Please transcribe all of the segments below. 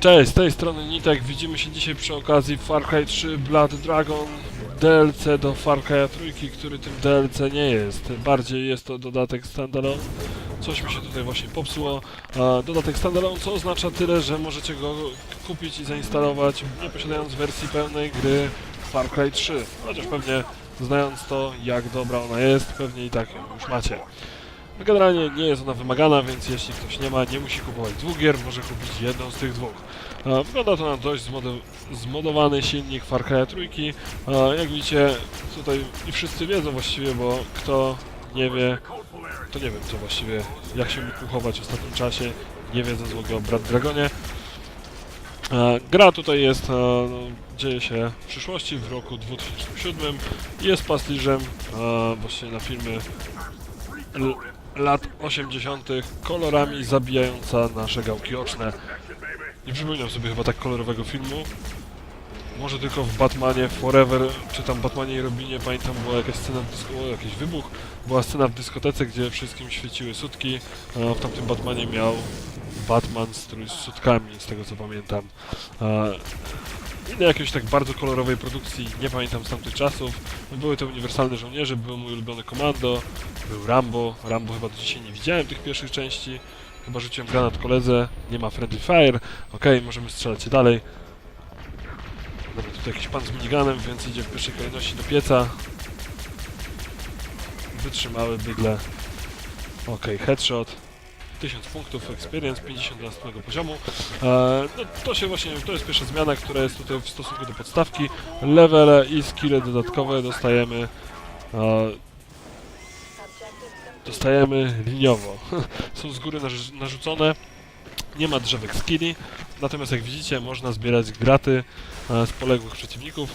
Cześć, z tej strony Nitek. Widzimy się dzisiaj przy okazji Far Cry 3 Blood Dragon DLC do Far Cry 3, który tym DLC nie jest. Bardziej jest to dodatek standalone. Coś mi się tutaj właśnie popsuło. Dodatek standalone, co oznacza tyle, że możecie go kupić i zainstalować, nie posiadając wersji pełnej gry Far Cry 3. Chociaż pewnie znając to, jak dobra ona jest, pewnie i tak już macie. No Generalnie nie jest ona wymagana, więc jeśli ktoś nie ma, nie musi kupować dwóch gier, może kupić jedną z tych dwóch. E, Wygląda to na dość zmodo zmodowany silnik Far Cry 3. E, Jak widzicie, tutaj i wszyscy wiedzą właściwie, bo kto nie wie, to nie wiem co właściwie, jak się mógł uchować w ostatnim czasie, nie wiedząc w ogóle o Brat Dragonie. E, Gra tutaj jest, no, dzieje się w przyszłości, w roku 2007. Jest pastiżem właśnie na filmy lat 80. kolorami zabijająca nasze gałki oczne. Nie przypominam sobie chyba tak kolorowego filmu. Może tylko w Batmanie Forever, czy tam Batmanie i Robinie, pamiętam, była jakaś scena, o, jakiś wybuch. Była scena w dyskotece, gdzie wszystkim świeciły sutki. W tamtym Batmanie miał Batman strój z sutkami, z tego co pamiętam. Innej jakiejś tak bardzo kolorowej produkcji nie pamiętam z tamtych czasów. Były te uniwersalne żołnierze, był mój ulubiony komando, był Rambo. Rambo chyba do dzisiaj nie widziałem tych pierwszych części. Chyba rzuciłem granat koledze, nie ma friendly fire. Okej, możemy strzelać się dalej. Dobra, tutaj jakiś pan z miniganem, więc idzie w pierwszej kolejności do pieca. Wytrzymały bydle. Okej, headshot. 1000 punktów experience, 50 do następnego poziomu. E, no, to się właśnie, to jest pierwsza zmiana, która jest tutaj w stosunku do podstawki. Levele i skille dodatkowe dostajemy e, dostajemy liniowo. Są z góry narz- narzucone. Nie ma drzewek skilli, natomiast jak widzicie można zbierać graty e, z poległych przeciwników.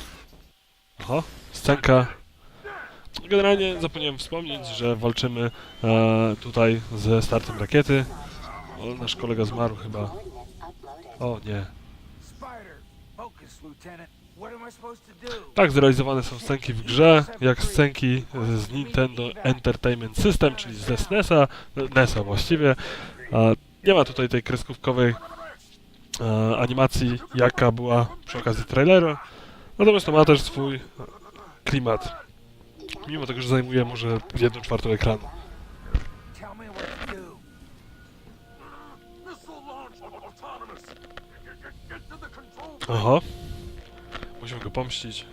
Oho, scenka. Generalnie zapomniałem wspomnieć, że walczymy e, tutaj ze startem rakiety. O, nasz kolega zmarł chyba. O nie. Tak zrealizowane są scenki w grze, jak scenki z Nintendo Entertainment System, czyli ze SNESa, NESa właściwie. A nie ma tutaj tej kreskówkowej e, animacji, jaka była przy okazji trailera. Natomiast to ma też swój e, klimat. Mimo tego, że zajmuje może 1 czwartą ekranu. Oho. Musimy go pomścić.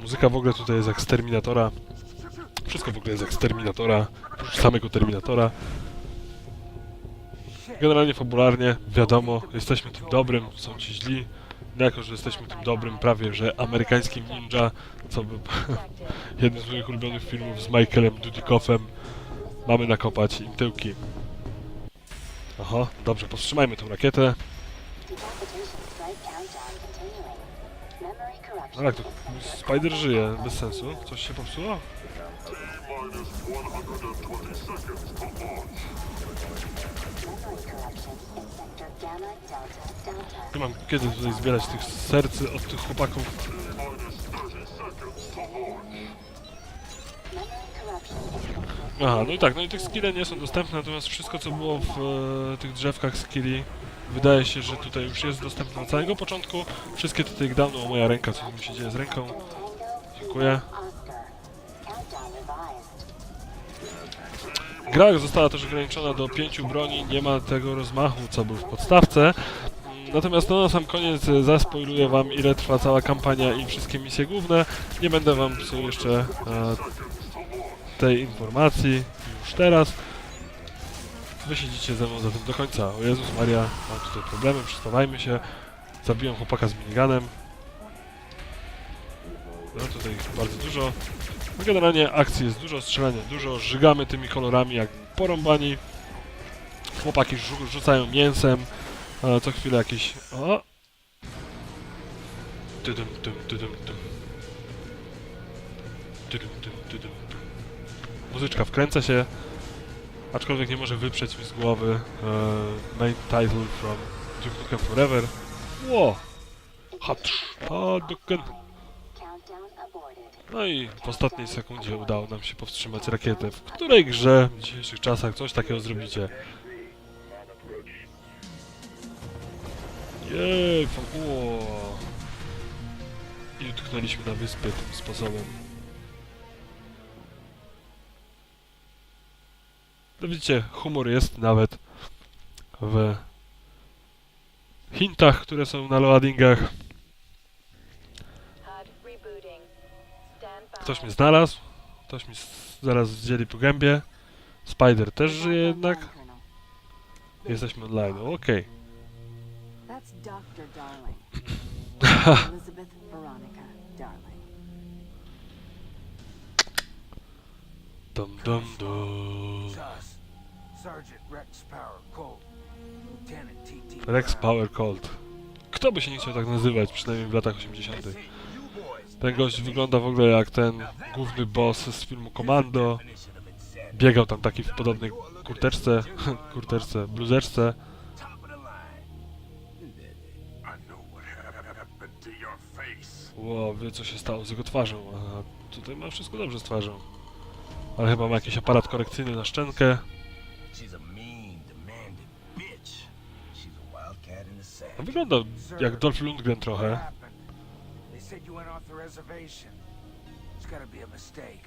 Muzyka w ogóle tutaj jest jak z Terminatora. Wszystko w ogóle jest jak z Terminatora. Samego Terminatora. Generalnie fabularnie, wiadomo, jesteśmy tym dobrym, są ci źli. No Jako, że jesteśmy tym dobrym, prawie że amerykańskim ninja, co by jednym z moich ulubionych filmów z Michaelem Dudikoffem, mamy nakopać im tyłki. Oho, dobrze, powstrzymajmy tę rakietę. No jak to, Spider żyje, bez sensu. Coś się popsuło? Nie mam kiedy tutaj zbierać tych sercy od tych chłopaków. Minus 30 seconds to launch. Memory corruption is complete. Aha, no i tak, no i tych skille nie są dostępne, natomiast wszystko co było w e, tych drzewkach skilli wydaje się, że tutaj już jest dostępne od samego początku. Wszystkie te takedowny, o moja ręka, co mi się dzieje z ręką. Dziękuję. Gra została też ograniczona do pięciu broni, nie ma tego rozmachu, co był w podstawce. Natomiast no, na sam koniec e, zaspoiluję wam, ile trwa cała kampania i wszystkie misje główne. Nie będę wam psuł jeszcze e, tej informacji już teraz. Wy siedzicie ze mną do końca. O Jezus Maria, mam tutaj problemy, przystawajmy się. Zabiłem chłopaka z miniganem. No tutaj bardzo dużo. No generalnie akcji jest dużo, strzelania dużo, żygamy tymi kolorami jak porąbani. Chłopaki rzu- rzucają mięsem, a co chwilę jakieś... O! Tydum, tum, tydum, tum. Tydum, tum, tydum, tum. Muzyczka wkręca się, aczkolwiek nie może wyprzeć mi z głowy e, main title from Duke Nukem Forever. Ło! Hadouken! No i w ostatniej sekundzie udało nam się powstrzymać rakietę. W której grze w dzisiejszych czasach coś takiego zrobicie? Jej, fa- ło. I utknęliśmy na wyspie tym sposobem. No widzicie, humor jest nawet w hintach, które są na loadingach. Ktoś mnie znalazł, ktoś mi zaraz wzięli po gębie. Spider też żyje jednak. Jesteśmy online, okej. That's Dr. Darling. Elizabeth Veronica Darling. Dum dum dum. It's us. Sergeant Rex Power Colt. Lieutenant T.T. Rex. Power Cold. Kto by się nie chciał tak nazywać, przynajmniej w latach 80. Ten gość wygląda w ogóle jak ten główny boss z filmu Commando. Biegał tam taki w podobnej kurteczce, kurteczce, bluzeczce. Ło, wie co się stało z jego twarzą, a tutaj ma wszystko dobrze z twarzą. Ale chyba ma jakiś aparat korekcyjny na szczękę. No, wygląda jak Dolph Lundgren trochę. Said you went off the reservation. It's gotta be a mistake.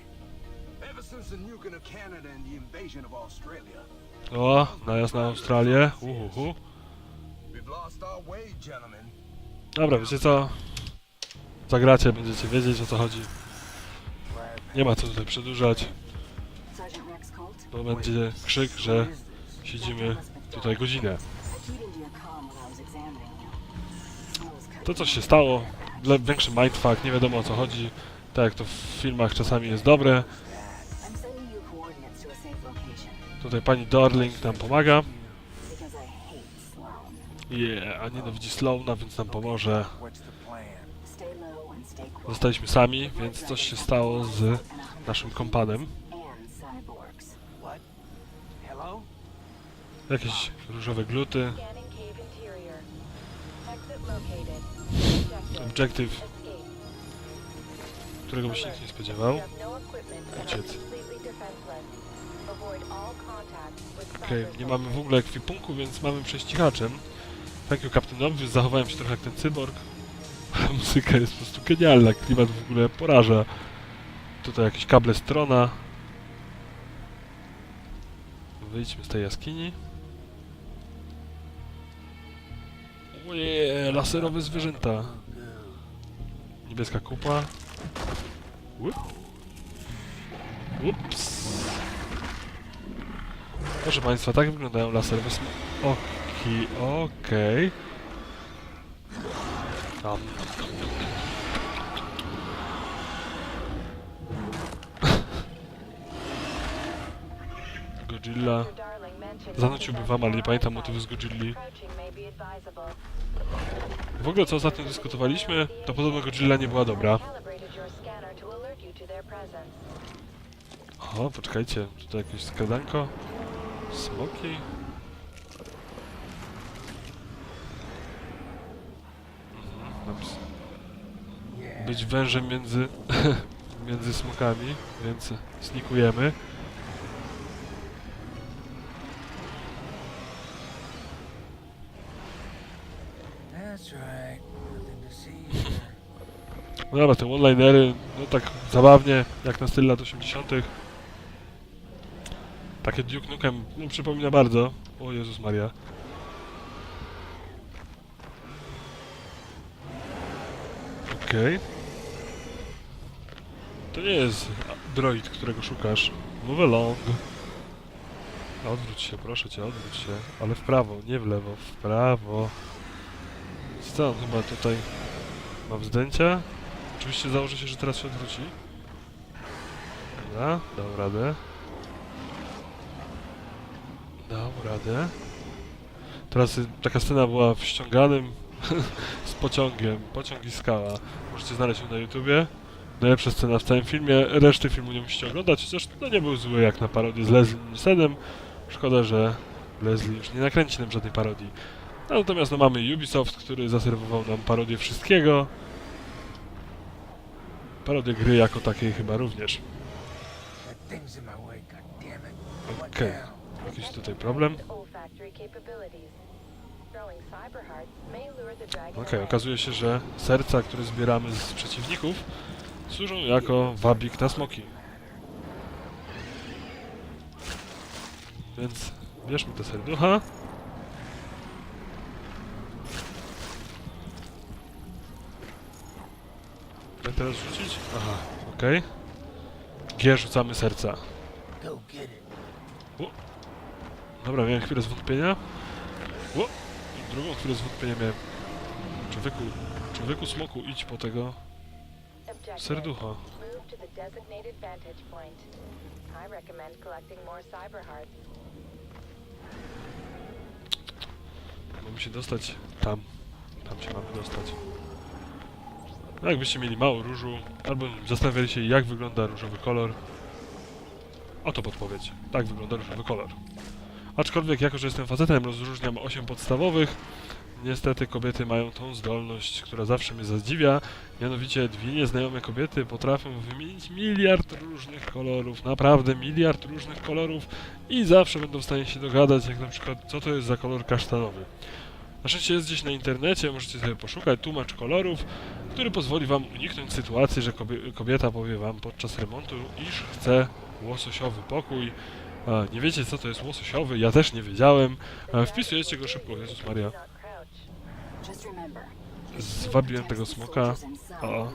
Ever since the nuking of Canada and the invasion of Australia, O, najazd na Australię. Uhuhu. We've lost our way, gentlemen. Dobra, wiecie co? Zagracie, będziecie wiedzieć o co chodzi. Nie ma co tutaj przedłużać, bo będzie krzyk, że siedzimy tutaj godzinę. To coś się stało, większy mindfuck, nie wiadomo o co chodzi. Tak jak to w filmach czasami jest dobre. Tutaj pani Darling nam pomaga. Yeah, a nienawidzi Slowna, więc nam pomoże. Zostaliśmy sami, więc coś się stało z naszym kompanem. Jakieś różowe gluty. Objective. Którego by się nikt nie spodziewał. Uciec. Okej, cyber nie mamy w ogóle ekwipunku, więc mamy przejść cichaczem. Thank you, Captain Obvious. Zachowałem się trochę jak ten cyborg. Muzyka jest po prostu genialna, klimat w ogóle poraża. Tutaj jakieś kable strona. Wyjdźmy z tej jaskini. Oje, laserowe zwierzęta. Niebieska kupa. Ups. Proszę Państwa, tak wyglądają laserowe smoki. Okej. Tam. Godzilla. Dr. Darling mentioned Zanuciłby wam, ale nie pamiętam motywu z Godzilli. W ogóle co ostatnio dyskutowaliśmy, to podobno Godzilla nie była dobra. O, poczekajcie, tutaj jakieś skradanko. Smoki. Mhm, Być wężem między, między smokami, więc snikujemy. No dobra, te one-linery, no tak zabawnie, jak na styl lat 80. Takie Duke Nukem, no przypomina bardzo. O Jezus Maria. Okej. To nie jest droid, którego szukasz. Move along. Odwróć się, proszę cię, odwróć się. Ale w prawo, nie w lewo, w prawo. Co on chyba tutaj ma wzdęcia? Oczywiście założę się, że teraz się odwróci. Dobra, dał radę. Dał radę. Teraz taka scena była w ściąganym z pociągiem. Pociąg i skała. Możecie znaleźć ją na YouTubie. Najlepsza scena w całym filmie. Reszty filmu nie musicie oglądać, chociaż no nie był zły jak na parodię z Leslie Nielsenem. Szkoda, że Leslie już nie nakręci nam żadnej parodii. No, natomiast no, mamy Ubisoft, który zaserwował nam parodię wszystkiego. Parodię gry jako takiej chyba również. Okej. now? Jakiś tutaj problem. Okej, away. okazuje się, że serca, które zbieramy z przeciwników, służą jako wabik na smoki. Więc bierzmy te serducha. Teraz rzucić? Aha, okej. G rzucamy serca. It. Dobra, miałem chwilę zwątpienia. I drugą chwilę zwątpienia miałem. Człowieku, człowieku smoku, idź po tego hearts. Mamy się dostać tam. Tam się mamy dostać. Jakbyście mieli mało różu, albo zastanawiali się jak wygląda różowy kolor. Oto podpowiedź. Tak wygląda różowy kolor. Aczkolwiek jako, że jestem facetem, rozróżniam 8 podstawowych. Niestety kobiety mają tą zdolność, która zawsze mnie zadziwia. Mianowicie dwie nieznajome kobiety potrafią wymienić miliard różnych kolorów, naprawdę miliard różnych kolorów i zawsze będą w stanie się dogadać, jak na przykład co to jest za kolor kasztanowy. Na szczęście jest gdzieś na internecie, możecie sobie poszukać tłumacz kolorów, który pozwoli wam uniknąć sytuacji, że kobie- kobieta powie wam podczas remontu, iż chce łososiowy pokój. Nie wiecie co to jest łososiowy, ja też nie wiedziałem. Wpisujecie go szybko, Jezus Maria. Zwabiłem tego smoka. O.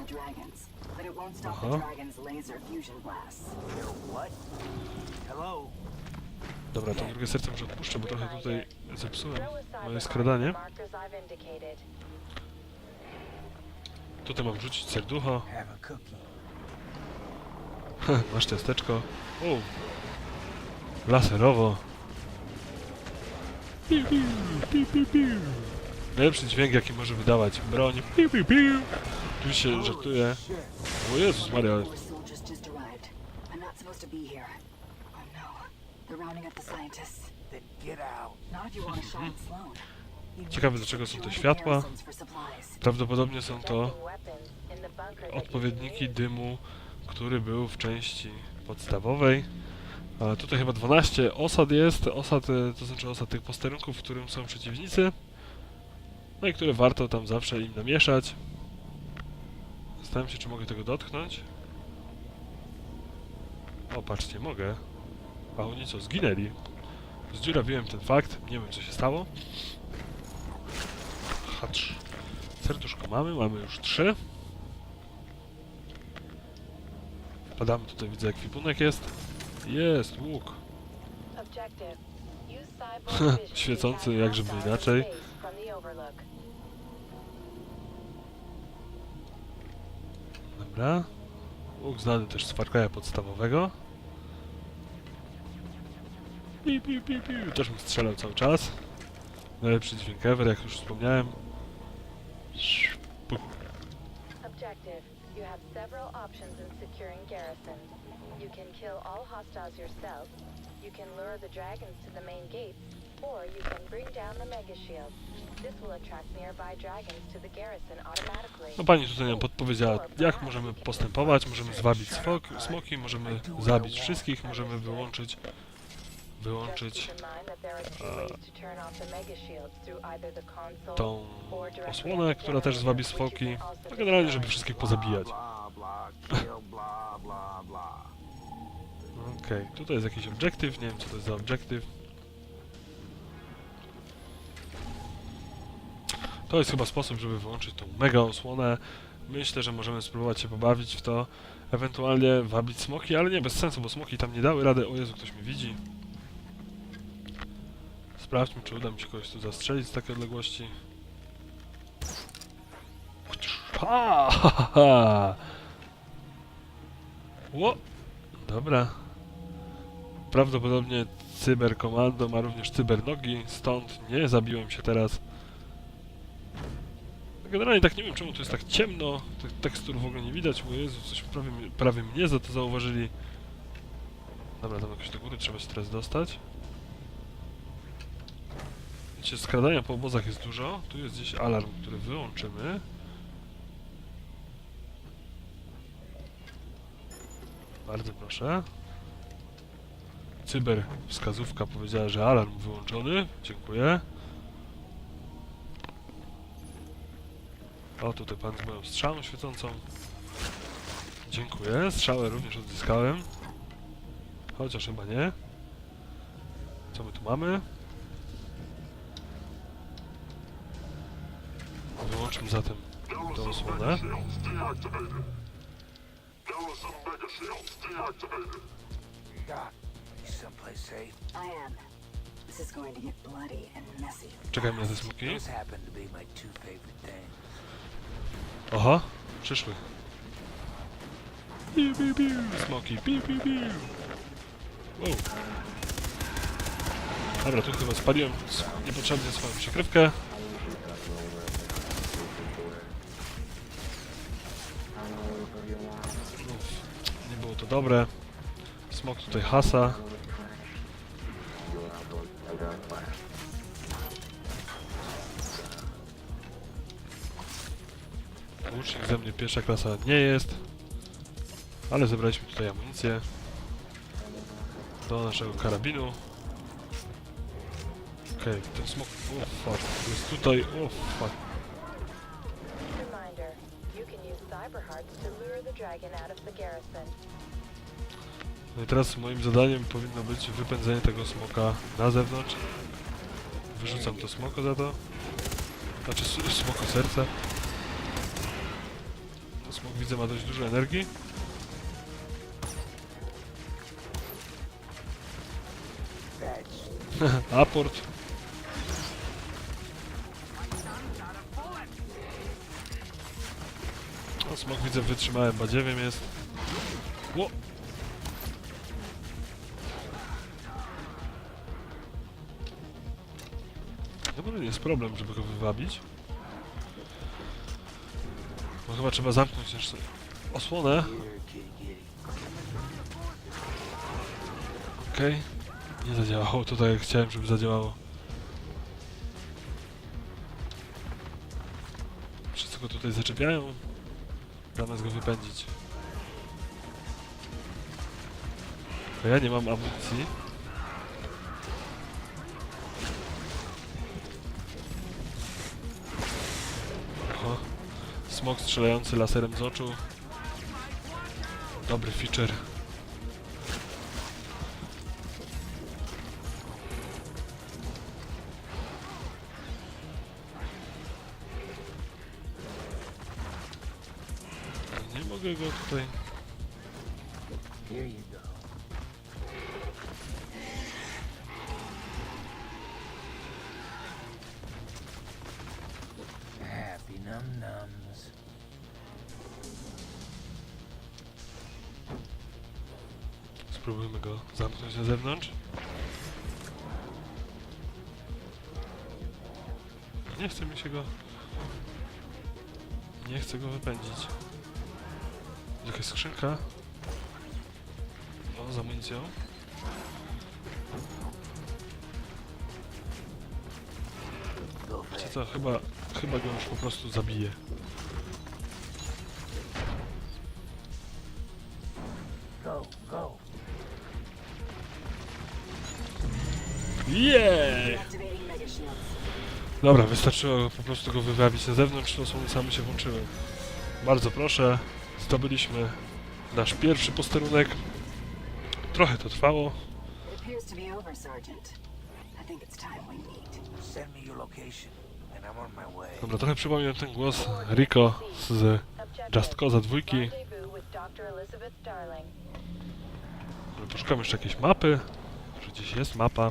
Aha. Dobra, to drugie serce może odpuszczę, bo trochę tutaj zepsułem moje skradanie. Tutaj mam rzucić serducho. Have a cookie. Masz ciasteczko. O! Laserowo. Piu, piu, piu, piu, piu. Najlepszy dźwięk jaki może wydawać broń. Piu, piu, piu. Oczywiście żartuję. O Jezus Maria. They're rounding up the scientists. Then get out. Not if you want to shine Sloan. Ciekawe dlaczego są te światła. Prawdopodobnie są to odpowiedniki dymu, który był w części podstawowej. A tutaj chyba 12 osad jest, osad, e, to znaczy osad tych posterunków, w którym są przeciwnicy. No i które warto tam zawsze im namieszać. Zastanawiam się, czy mogę tego dotknąć. O, patrzcie, mogę. A oni co, zginęli. Zdziurawiłem ten fakt, nie wiem co się stało. Hacz. Serduszko mamy, mamy już trzy. Wpadamy tutaj, widzę ekwipunek jest. Jest, łuk. Świecący, jak żeby inaczej. Dobra. Łuk znany też z Far podstawowego. Piu, piu, piu, piu. Też bym strzelał cały czas. Najlepszy dźwięk ever, jak już wspomniałem. Puk. Objective. You have several options in securing Garrison. You can kill all hostiles yourself, you can lure the dragons to the main or you can bring down the mega shield. This will attract nearby dragons to the garrison automatically. No pani tutaj nam podpowiedziała, jak możemy postępować. Możemy zwabić smoki, możemy zabić wszystkich, możemy wyłączyć wyłączyć console tą osłonę, która też zwabi also No generalnie, żeby wszystkich pozabijać. Okej, tutaj jest jakiś obiektyw, nie wiem co to jest za obiektyw. To jest chyba sposób, żeby wyłączyć tą mega osłonę. Myślę, że możemy spróbować się pobawić w to, ewentualnie wabić smoki, ale nie, bez sensu, bo smoki tam nie dały rady. O Jezu, ktoś mnie widzi. Sprawdźmy, czy uda mi się kogoś tu zastrzelić z takiej odległości. Ha. Ło! Dobra. Prawdopodobnie cyberkomando ma również cybernogi, stąd nie zabiłem się teraz. Generalnie tak nie wiem czemu tu jest tak ciemno, tych tekstur w ogóle nie widać, bo Jezu, coś prawie, prawie mnie za to zauważyli. Dobra, tam jakoś do góry trzeba się teraz dostać. Wiecie, skradania po obozach jest dużo, tu jest gdzieś alarm, który wyłączymy. Bardzo proszę. Cyber wskazówka powiedziała, że alarm wyłączony. Dziękuję. O, tutaj pan z moją strzałą świecącą. Dziękuję. Strzałę również odzyskałem. Chociaż chyba nie. Co my tu mamy? Those happen to be my two favorite things. Oho, przyszły. Piu, piu, piu. Smoki, piu, piu, piu. Wow. Dobra, tu chyba spaliłem niepotrzebnie swoją przykrywkę. Nie było to dobre. Smok tutaj hasa. Łucznik ze mnie pierwsza klasa nie jest. Ale zebraliśmy tutaj amunicję. Do naszego karabinu. Okej, ten smok... O fuck, jest tutaj... O fuck. No i teraz moim zadaniem powinno być wypędzenie tego smoka na zewnątrz. Wyrzucam to smoko za to. Znaczy smoko serce. No, smok widzę ma dość dużo energii. Aport. No, smok widzę wytrzymałem, badziewiem jest. Ło! Jest problem, żeby go wywabić. No chyba trzeba zamknąć jeszcze osłonę. Okej. Nie zadziałało to tak jak chciałem, żeby zadziałało. Wszyscy go tutaj zaczepiają. Zamiast go wypędzić. A ja nie mam amunicji. Smok strzelający laserem z oczu. Dobry feature. Nie mogę go tutaj. Z amunicją. Wiecie co, chyba, chyba go już po prostu zabiję. Go, go. Jej! Dobra, wystarczyło po prostu go wywabić na zewnątrz, to osłony same się włączyły. Bardzo proszę, zdobyliśmy nasz pierwszy posterunek. Trochę to trwało. To. Dobra, trochę przypominam ten głos Rico z Just Cause dwójki. Dobra, Poszukam jeszcze jakiejś mapy. Może gdzieś jest mapa.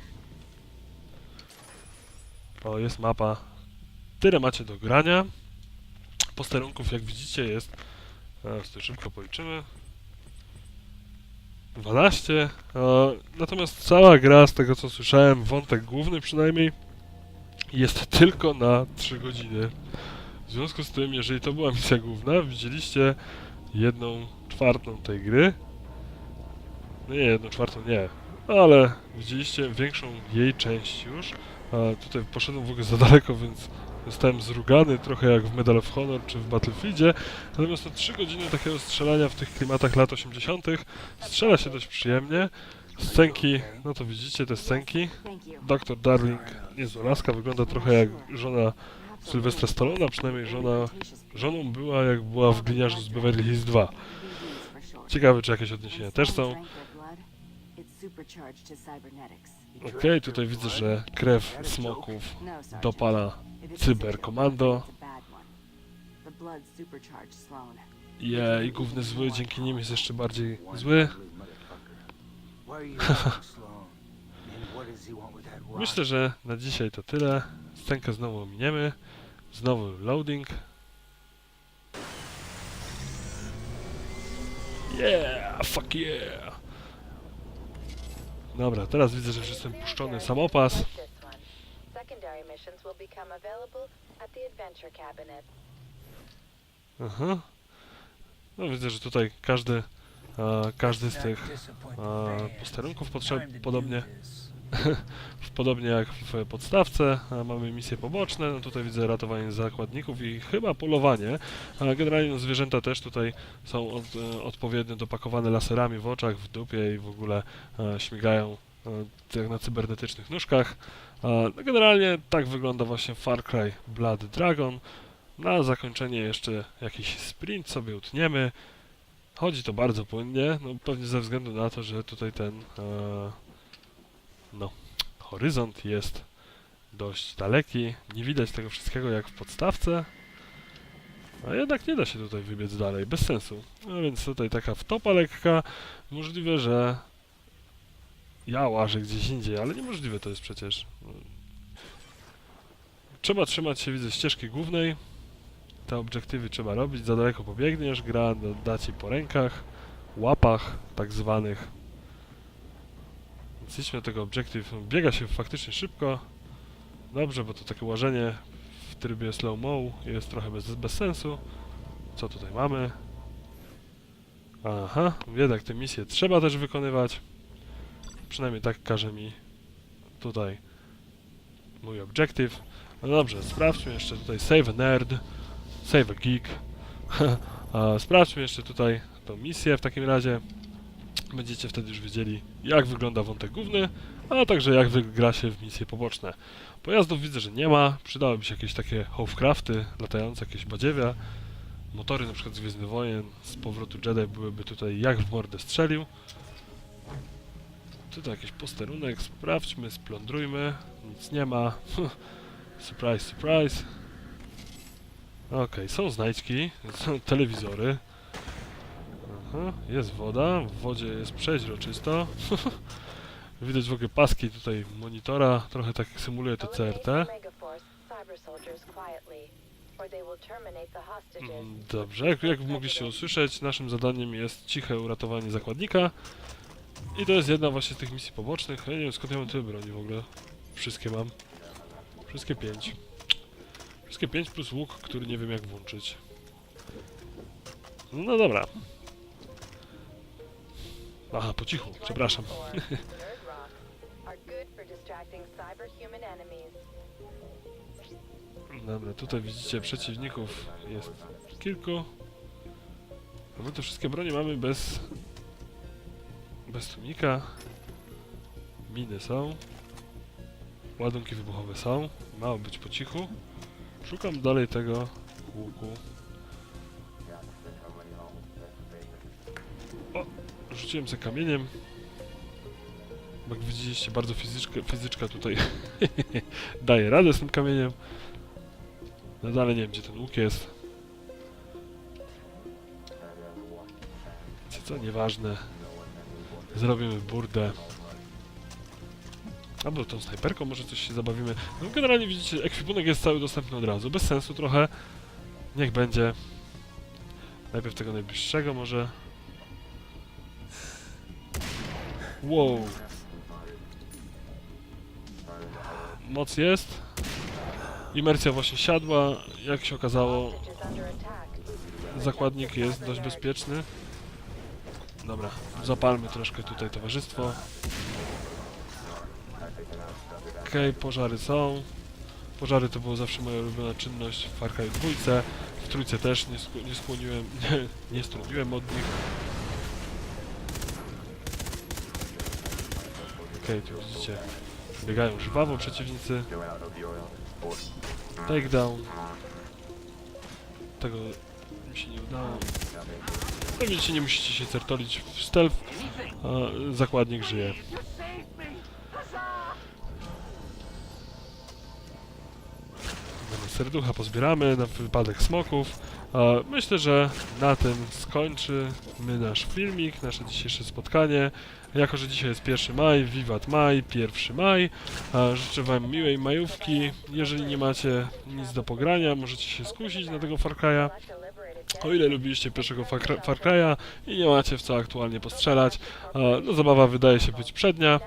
O, jest mapa. Tyle macie do grania. Posterunków, jak widzicie, jest... Teraz tutaj szybko policzymy. 12. E, natomiast cała gra, z tego co słyszałem, wątek główny przynajmniej, jest tylko na 3 godziny. W związku z tym, jeżeli to była misja główna, widzieliście jedną czwartą tej gry. No nie, jedną czwartą nie. Ale widzieliście większą jej część już. Tutaj poszedłem w ogóle za daleko, więc Zostałem zrugany, trochę jak w Medal of Honor czy w Battlefieldzie. Natomiast to 3 godziny takiego strzelania w tych klimatach lat 80. Strzela się dość przyjemnie. Scenki, no to widzicie te scenki. Dr. Darling, niezła laska, wygląda trochę jak żona Sylwestra Stallona, przynajmniej żona, żoną była jak była w Gliniarzu z Beverly Hills 2. Ciekawe, czy jakieś odniesienia też są. Okej, tutaj widzę, że krew smoków dopala cyberkomando. Jej, główny zły dzięki nim jest jeszcze bardziej zły. Myślę, że na dzisiaj to tyle. Scenkę znowu ominiemy. Znowu loading. Yeah, fuck yeah. Dobra, teraz widzę, że już jestem puszczony samopas. Aha. No widzę, że tutaj każdy, każdy z tych e, posterunków potrzeb, podobnie, podobnie jak w podstawce, mamy misje poboczne, no tutaj widzę ratowanie zakładników i chyba polowanie. Generalnie no, zwierzęta też tutaj są od, e, odpowiednio dopakowane laserami w oczach, w dupie i w ogóle e, śmigają e, jak na cybernetycznych nóżkach. No generalnie tak wygląda właśnie Far Cry Blood Dragon. Na zakończenie jeszcze jakiś sprint sobie utniemy. Chodzi to bardzo płynnie, no pewnie ze względu na to, że tutaj ten no, horyzont jest dość daleki. Nie widać tego wszystkiego jak w podstawce. A jednak nie da się tutaj wybiec dalej, bez sensu. No więc tutaj taka wtopa lekka. Możliwe, że ja łażę gdzieś indziej, ale niemożliwe to jest przecież. Trzeba trzymać się, widzę, ścieżki głównej. Te obiektywy trzeba robić, za daleko pobiegniesz, gra da- ci po rękach, łapach tak zwanych. Idźmy do tego obiektyw. Biega się faktycznie szybko. Dobrze, bo to takie łażenie w trybie slow-mo jest trochę bez, bez sensu. Co tutaj mamy? Aha, jednak te misje trzeba też wykonywać. Przynajmniej tak każe mi tutaj mój obiektyw. No dobrze, sprawdźmy jeszcze tutaj save a nerd, save a geek. Sprawdźmy jeszcze tutaj tą misję w takim razie. Będziecie wtedy już wiedzieli jak wygląda wątek główny, a także jak gra się w misje poboczne. Pojazdów widzę, że nie ma. Przydałyby się jakieś takie hovercrafty, latające jakieś badziewia. Motory na przykład z Gwiezdnych Wojen, z powrotu Jedi byłyby tutaj jak w mordę strzelił. Tutaj jakiś posterunek, sprawdźmy, splądrujmy. Nic nie ma. surprise, surprise. Okej, są znajdźki, są telewizory. Aha, jest woda, w wodzie jest przeźroczysto. Widać w ogóle paski tutaj monitora, trochę tak symuluje to CRT. Mm, Dobrze, jak, jak mogliście usłyszeć, naszym zadaniem jest ciche uratowanie zakładnika. I to jest jedna właśnie z tych misji pobocznych. Ja nie wiem skąd ja mam tyle broni w ogóle. Wszystkie mam. Wszystkie pięć. Wszystkie pięć plus łuk, który nie wiem jak włączyć. No dobra. Aha, po cichu, przepraszam. Dobra, tutaj widzicie przeciwników jest kilku. A my te wszystkie bronie mamy bez... Bez tłumika. Miny są. Ładunki wybuchowe są. Mało być po cichu. Szukam dalej tego łuku. Rzuciłem sobie kamieniem. Jak widzieliście, bardzo fizyczka, fizyczka tutaj daje radę z tym kamieniem. No dalej nie wiem, gdzie ten łuk jest. Wiecie co, nieważne. Zrobimy burdę. Albo tą snajperką może coś się zabawimy. No generalnie widzicie, ekwipunek jest cały dostępny od razu. Bez sensu trochę. Niech będzie. Najpierw tego najbliższego może. Wow. Moc jest. Imersja właśnie siadła. Jak się okazało, zakładnik jest dość bezpieczny. Dobra, zapalmy troszkę tutaj towarzystwo. Okej, pożary są. Pożary to była zawsze moja ulubiona czynność w Far Cry 2. W trójce też nie, skł- nie skłoniłem, nie, nie stroniłem od nich. Okej, tu widzicie, biegają żwawo przeciwnicy. Takedown. Tego mi się nie udało. No widzicie, nie musicie się certolić w stealth, a zakładnik żyje. Serducha pozbieramy na wypadek smoków. Myślę, że na tym skończymy nasz filmik, nasze dzisiejsze spotkanie. Jako, że dzisiaj jest 1 maj, wiwat maj, 1 maj. Życzę Wam miłej majówki. Jeżeli nie macie nic do pogrania, możecie się skusić na tego Far Cry'a. O ile lubiliście pierwszego Far Cry- Far Cry'a i nie macie w co aktualnie postrzelać, no zabawa wydaje się być przednia.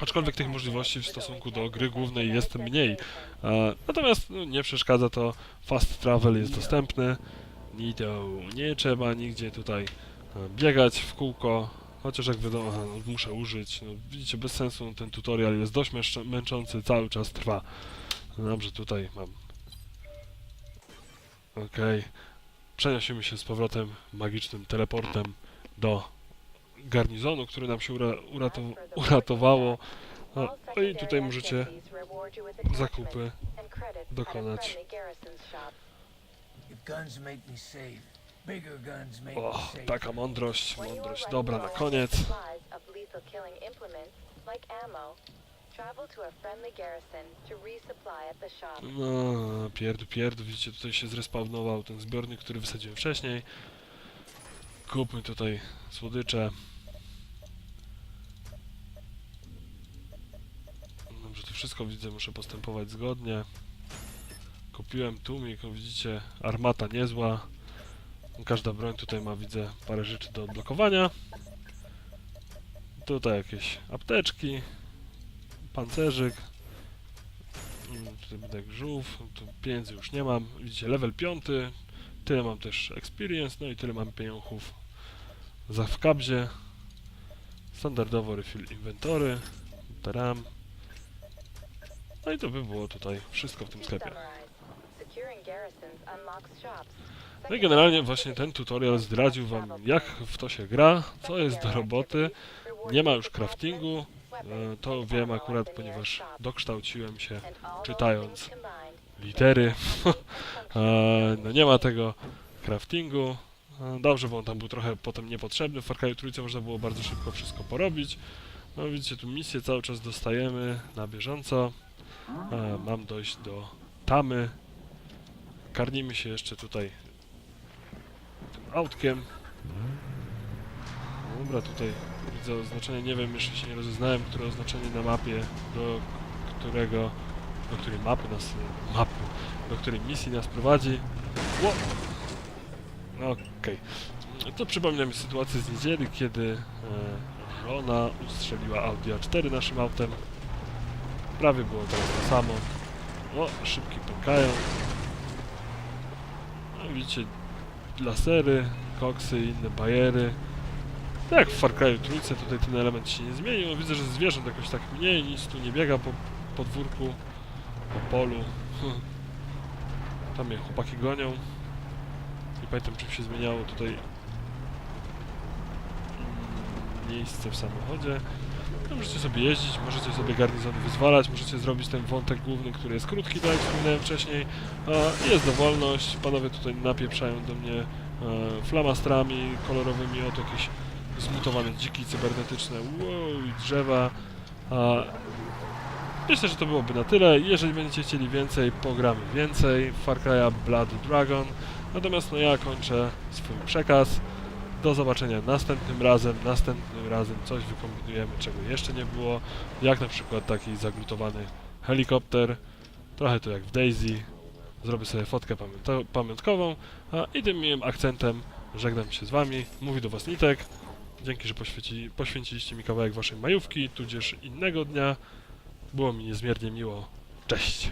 Aczkolwiek tych możliwości w stosunku do gry głównej jest mniej. E, natomiast no, nie przeszkadza to, fast travel jest dostępny. Nie trzeba nigdzie tutaj e, biegać w kółko. Chociaż jak wiadomo, no, muszę użyć. No, widzicie, bez sensu ten tutorial jest dość męczą- męczący, cały czas trwa. No Dobrze, tutaj mam. Okej. Przenosimy się z powrotem magicznym teleportem do garnizonu, który nam się ura uratow uratowało. A, no i tutaj możecie zakupy dokonać. O, taka mądrość, mądrość. Dobra, na koniec. No, pierdu, pierdu. Widzicie, tutaj się zrespawnował ten zbiornik, który wysadziłem wcześniej. Kupmy tutaj słodycze. Dobrze, to wszystko widzę, muszę postępować zgodnie. Kupiłem tłumik, no widzicie, armata niezła. Każda broń tutaj ma, widzę, parę rzeczy do odblokowania. Tutaj jakieś apteczki, pancerzyk. Mm, Tutaj będę żółw, tu pieniędzy już nie mam. Widzicie, level 5. Tyle mam też experience, no i tyle mam pieniążków za w kabzie. Standardowo refill inwentory. Taram. No i to by było tutaj wszystko w tym sklepie. No i generalnie właśnie ten tutorial zdradził wam jak w to się gra, co jest do roboty. Nie ma już craftingu. E, To wiem akurat, ponieważ dokształciłem się czytając litery. E, no nie ma tego craftingu. E, Dobrze, bo on tam był trochę potem niepotrzebny. W Far Cry można było bardzo szybko wszystko porobić. No widzicie, tu misje cały czas dostajemy na bieżąco. E, Mam dojść do Tamy. Karnimy się jeszcze tutaj tym autkiem. Dobra, tutaj widzę oznaczenie, nie wiem, jeszcze się nie rozeznałem, które oznaczenie na mapie, do którego, do której mapy nas, mapy, do której misji nas prowadzi. Ło! Okej. To przypomina mi sytuację z niedzieli, kiedy e, żona ustrzeliła Audi A4 naszym autem. Prawie było to samo. O, szybki pękają. No widzicie, lasery, koksy i inne bajery. Tak w Far Cry trójce tutaj ten element się nie zmienił. No, widzę, że zwierząt jakoś tak mniej, nic tu nie biega po podwórku, po polu. Tam mnie chłopaki gonią. Pamiętam czym się zmieniało tutaj mm, miejsce w samochodzie. No, możecie sobie jeździć, możecie sobie garnizony wyzwalać, możecie zrobić ten wątek główny, który jest krótki, tak jak wspominałem wcześniej. A jest dowolność, panowie tutaj napieprzają do mnie e, flamastrami kolorowymi, oto jakieś zmutowane dziki cybernetyczne, wow, i drzewa. Myślę, że to byłoby na tyle. Jeżeli będziecie chcieli więcej, pogramy więcej. Far Cry'a Blood Dragon. Natomiast no ja kończę swój przekaz. Do zobaczenia następnym razem. Następnym razem coś wykombinujemy, czego jeszcze nie było. Jak na przykład taki zaglutowany helikopter. Trochę to jak w Daisy. Zrobię sobie fotkę pamiątkową. A i tym miłym akcentem żegnam się z Wami. Mówi do Was Nitek. Dzięki, że poświęci, poświęciliście mi kawałek Waszej majówki, tudzież innego dnia. Było mi niezmiernie miło. Cześć!